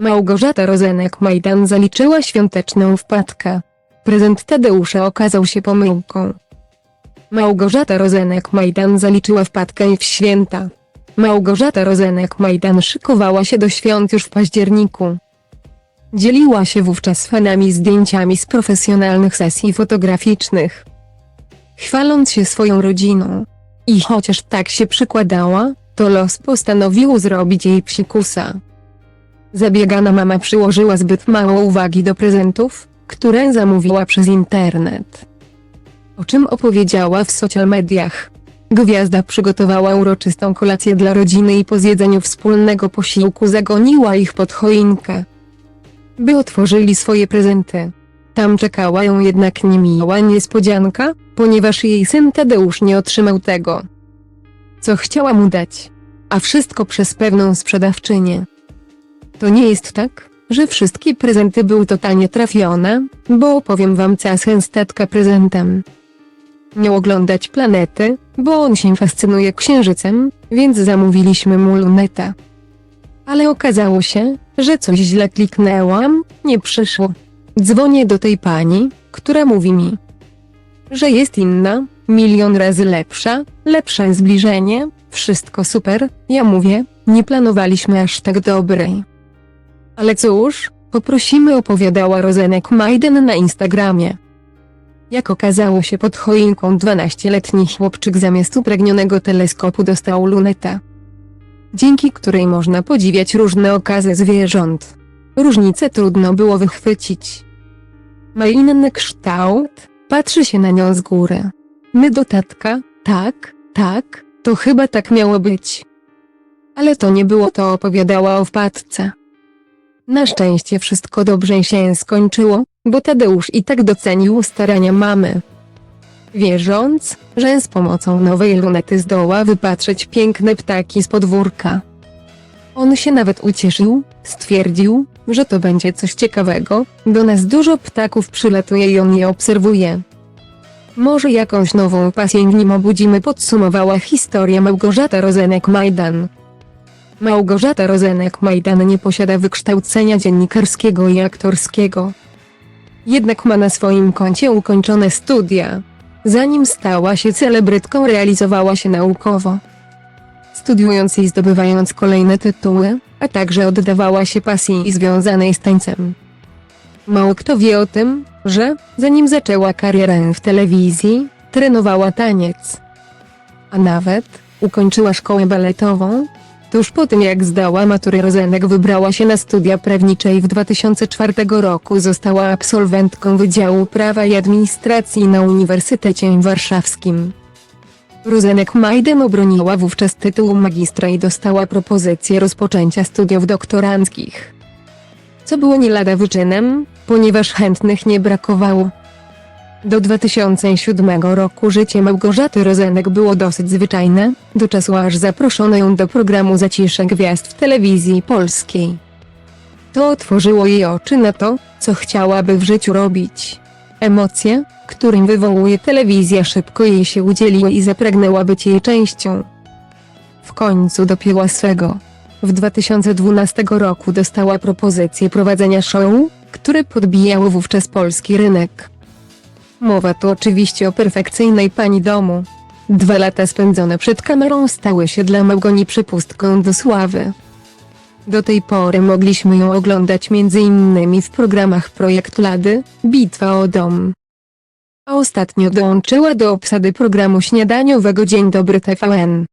Małgorzata Rozenek-Majdan zaliczyła świąteczną wpadkę. Prezent Tadeusza okazał się pomyłką. Małgorzata Rozenek-Majdan zaliczyła wpadkę w święta. Małgorzata Rozenek-Majdan szykowała się do świąt już w październiku. Dzieliła się wówczas fanami zdjęciami z profesjonalnych sesji fotograficznych. Chwaląc się swoją rodziną. I chociaż tak się przykładała, to los postanowił zrobić jej psikusa. Zabiegana mama przyłożyła zbyt mało uwagi do prezentów, które zamówiła przez internet. O czym opowiedziała w social mediach. Gwiazda przygotowała uroczystą kolację dla rodziny i po zjedzeniu wspólnego posiłku zagoniła ich pod choinkę. By otworzyli swoje prezenty. Tam czekała ją jednak niemiła niespodzianka, ponieważ jej syn Tadeusz nie otrzymał tego, co chciała mu dać. A wszystko przez pewną sprzedawczynię. To nie jest tak, że wszystkie prezenty były totalnie trafione, bo opowiem wam cała statka prezentem. Nie oglądać planety, bo on się fascynuje księżycem, więc zamówiliśmy mu lunetę. Ale okazało się, że coś źle kliknęłam, nie przyszło. Dzwonię do tej pani, która mówi mi, że jest inna, milion razy lepsza, lepsze zbliżenie, wszystko super, ja mówię, nie planowaliśmy aż tak dobrej. Ale cóż, poprosimy opowiadała Rozenek Majden na Instagramie. Jak okazało się pod choinką 12-letni chłopczyk zamiast upragnionego teleskopu dostał lunetę. Dzięki której można podziwiać różne okazy zwierząt. Różnice trudno było wychwycić. Ma inny kształt, patrzy się na nią z góry. My do tatka, tak, tak, to chyba tak miało być. Ale to nie było to opowiadała o wpadce. Na szczęście wszystko dobrze się skończyło, bo Tadeusz i tak docenił starania mamy. Wierząc, że z pomocą nowej lunety zdoła wypatrzeć piękne ptaki z podwórka. On się nawet ucieszył, stwierdził, że to będzie coś ciekawego, do nas dużo ptaków przylatuje i on je obserwuje. Może jakąś nową pasję w nim obudzimy podsumowała historia Małgorzata Rozenek-Majdan. Małgorzata Rozenek-Majdan nie posiada wykształcenia dziennikarskiego i aktorskiego. Jednak ma na swoim koncie ukończone studia. Zanim stała się celebrytką realizowała się naukowo. Studiując i zdobywając kolejne tytuły, a także oddawała się pasji związanej z tańcem. Mało kto wie o tym, że, zanim zaczęła karierę w telewizji, trenowała taniec. A nawet, ukończyła szkołę baletową. Tuż po tym jak zdała maturę Rozenek wybrała się na studia prawnicze i w 2004 roku została absolwentką Wydziału Prawa i Administracji na Uniwersytecie Warszawskim. Rozenek Majden obroniła wówczas tytuł magistra i dostała propozycję rozpoczęcia studiów doktoranckich. Co było nie lada wyczynem, ponieważ chętnych nie brakowało. Do 2007 roku życie Małgorzaty Rozenek było dosyć zwyczajne, do czasu aż zaproszono ją do programu Zacisze Gwiazd w telewizji polskiej. To otworzyło jej oczy na to, co chciałaby w życiu robić. Emocje, którym wywołuje telewizja szybko jej się udzieliły i zapragnęła być jej częścią. W końcu dopięła swego. W 2012 roku dostała propozycję prowadzenia show, które podbijały wówczas polski rynek. Mowa tu oczywiście o perfekcyjnej pani domu. Dwa lata spędzone przed kamerą stały się dla Małgoni przepustką do sławy. Do tej pory mogliśmy ją oglądać m.in. w programach Projekt Lady, Bitwa o dom. A ostatnio dołączyła do obsady programu śniadaniowego Dzień Dobry TVN.